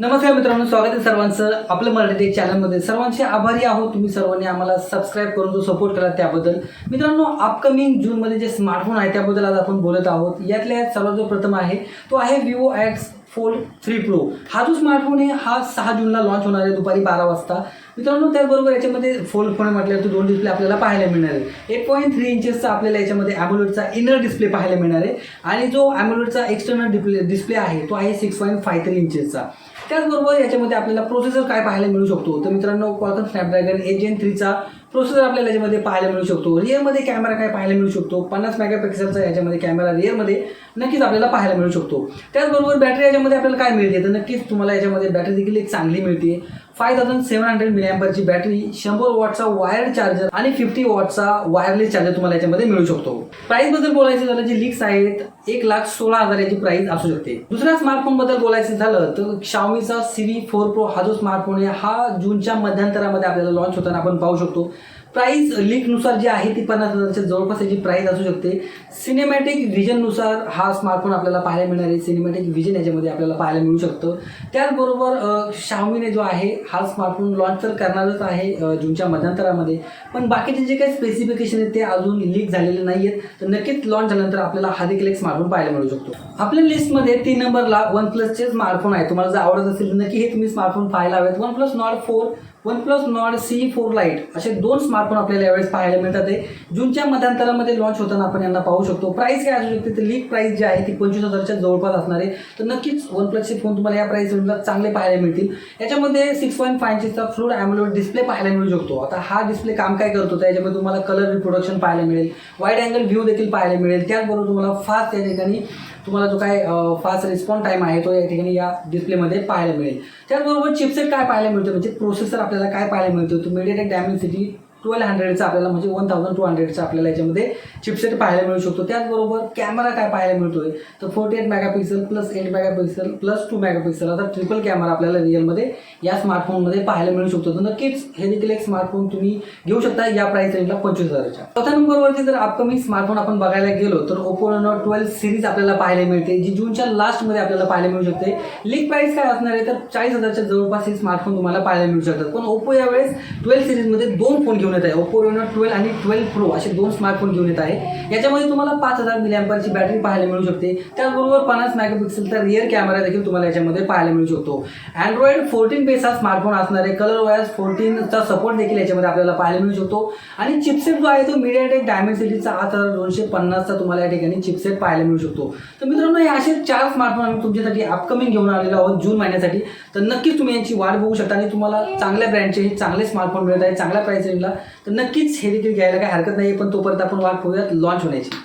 नमस्कार मित्रांनो स्वागत आहे सर्वांचं आपलं मराठी चॅनलमध्ये. सर्वांचे आभारी आहोत. तुम्ही सर्वांनी आम्हाला सबस्क्राईब करून जो सपोर्ट करा त्याबद्दल. मित्रांनो अपकमिंग जूनमध्ये जे स्मार्टफोन आहे त्याबद्दल आज आपण बोलत आहोत. यातल्या सर्वात जो प्रथम आहे तो आहे Vivo X Fold three Pro हा जो स्मार्टफोन आहे हा सहा जूनला लॉन्च होणार आहे दुपारी बारा वाजता. मित्रांनो त्याचबरोबर याच्यामध्ये फोल्ड फोन म्हटल्यावर तो दोन डिस्प्ले आपल्याला पाहायला मिळणार आहे. एक पॉईंट थ्री इंचेसचा आपल्याला याच्यामध्ये ॲम्युलेटचा इनर डिस्प्ले पाहायला मिळणार आहे. आणि जो ॲम्युलेटचा एक्सटर्नल डिस्प्ले डिस्प्ले आहे तो आहे सिक्स पॉईंट फाय थ्री इंचेसचा त्याचबरोबर याच्यामध्ये आपल्याला प्रोसेसर काय पाहायला मिळू शकतो? तर मित्रांनो क्वाल्कम स्नॅपड्रॅगन एट जेन थ्रीचा प्रोसेसर आपल्याला याच्यामध्ये पाहायला मिळू शकतो. रिअरमध्ये कॅमेरा काय पाहायला मिळू शकतो? पन्नास मेगापिक्सलचा याच्यामध्ये कॅमेरा रिअरमध्ये नक्कीच आपल्याला पाहायला मिळू शकतो. त्याचबरोबर बॅटरी याच्यामध्ये आपल्याला काय मिळते? तर नक्कीच तुम्हाला याच्यामध्ये बॅटरी देखील एक चांगली मिळते. फाय थाउजंड सेवन हंड्रेड मिलियमची बॅटरी शंभर वॉटचा वायर्ड चार्जर आणि फिफ्टी वॉटचा वायरलेस चार्जर तुम्हाला याच्यामध्ये मिळू शकतो. प्राइसबद्दल बोलायचं झालं जे लीक्स आहेत एक लाख सोळा हजार याची प्राइस असू शकते. दुसऱ्या स्मार्टफोनबद्दल बोलायचं झालं तर शाओमीचा सिरी फोर प्रो हा जो स्मार्टफोन आहे हा जूनच्या मध्यांतरामध्ये आपल्याला लॉन्च होताना आपण पाहू शकतो. प्राईस लीकनुसार जी आहे ती पन्नास हजारच्या जवळपास याची प्राईस असू शकते. सिनेमॅटिक व्हिजननुसार हा स्मार्टफोन आपल्याला पाहायला मिळणार आहे. सिनेमॅटिक व्हिजन याच्यामध्ये आपल्याला पाहायला मिळू शकतं. त्याचबरोबर अ, शाओमीने जो आहे हा स्मार्टफोन लॉन्च तर करणारच आहे जूनच्या मध्यंतरामध्ये. पण बाकीचे जे काही स्पेसिफिकेशन आहेत ते अजून लीक झालेले नाही आहेत तर नक्कीच लॉन्च झाल्यानंतर आपल्याला हा देखील एक स्मार्टफोन पाहायला मिळू शकतो. आपल्या लिस्टमध्ये तीन नंबरला वन प्लसचे स्मार्टफोन आहे. तुम्हाला जर आवडत असेल नक्की हे तुम्ही स्मार्टफोन पाहायला हवेत. OnePlus Nord four OnePlus Nord C four lite असे दोन स्मार्टफोन आपल्याला यावेळेस पाहायला मिळतात आहे जूनच्या मध्यांतरामध्ये लॉन्च होताना आपण यांना पाहू शकतो. प्राइस काय असू शकते? तर लीक प्राइस जी आहे ती पंचवीस हजारच्या जवळपास असणार आहे. तर नक्कीच वन प्लसचे फोन तुम्हाला या प्राइस रेंजला चांगले पाहायला मिळतील. याच्यामध्ये सिक्स पॉईंट फाय इंचचा फ्लूड ॲम्युलेट डिस्प्ले पाहायला मिळू शकतो. आता हा डिस्प्ले काम काय करतो? तर याच्यामध्ये तुम्हाला कलर रिप्रोडक्शन पाहायला मिळेल. वाईड अँगल व्ह्यू देखील पाहायला मिळेल. त्याचबरोबर तुम्हाला फास्ट या ठिकाणी तुम्हाला जो काय फास्ट रिस्पॉन्स टाईम आहे तो या ठिकाणी या डिस्प्लेमध्ये पाहायला मिळेल. त्याचबरोबर चिपसेट काय पाहायला मिळतो? म्हणजे प्रोसेसर आपल्याला काय पाहायला मिळतो? तो मीडियाटेक डायमेन्सिटी ट्वेल्व हंड्रेडचा आपल्याला म्हणजे वन थाउजंड टू हंड्रेडचा आपल्याला याच्यामध्ये चिपसेट पाहायला मिळू शकतो. त्याचबरोबर कॅमेरा काय पाहायला मिळतोय? तर forty eight megapixel plus eight megapixel plus two megapixel आता ट्रिपल कॅमेरा आपल्याला रिअलमध्ये या स्मार्टफोनमध्ये पाहायला मिळू शकतो. तर नक्कीच हे देखील एक स्मार्टफोन तुम्ही घेऊ शकता या प्राइस रेंजला पंचवीस हजाराच्या. चौथ्या नंबरवरती जर अपकमिंग स्मार्टफोन आपण बघायला गेलो तर ओपो रेनो ट्वेल्व सिरीज आपल्याला पाहायला मिळते जी जूनच्या लास्टमध्ये आपल्याला पाहायला मिळू शकते. लीक प्राइस काय असणार आहे? तर चाळीस हजारच्या जवळपास हे स्मार्टफोन तुम्हाला पाहायला मिळू शकतात. पण ओप्पो यावेळेस ट्वेल्व सिरीजमध्ये दोन फोन घेऊन येत आहे. ओप्पो रेनो ट्वेल्व आणि ट्वेल्व प्रो असे दोन स्मार्टफोन घेऊन येत आहे. याच्यामध्ये तुम्हाला पाच हजार मिलियम्परची बॅटरी पाहायला मिळू शकते. त्याचबरोबर पन्नास मेगापिक्सेलचा रिअर कॅमेरा देखील तुम्हाला याच्यामध्ये पाहायला मिळू शकतो. अँड्रॉइड फोर्टीन बेस हा स्मार्टफोन असणार आहे कलर वॉयस फोर्टीनचा सपोर्ट देखील याच्यामध्ये आपल्याला पाहायला मिळू शकतो. आणि चिपसेट जो आहे तो मीडियाटेक डायमेन्सिटीचा आठ हजार दोनशे पन्नासचा तुम्हाला या ठिकाणी चिपसेट पाहायला मिळू शकतो. तर मित्रांनो हे असे चार स्मार्टफोन आम्ही तुमच्यासाठी अपकमिंग घेऊन आलेलो आहोत जून महिन्यासाठी. तर नक्कीच तुम्ही यांची वाट बघू शकता आणि तुम्हाला चांगल्या ब्रँडचे हे चांगले स्मार्टफोन मिळत आहे चांगल्या प्राइस रेंजला तर नक्कीच हे देखील घ्यायला काही हरकत नाही पण तोपर्यंत आपण वाट बघूयात लॉन्च होण्याची.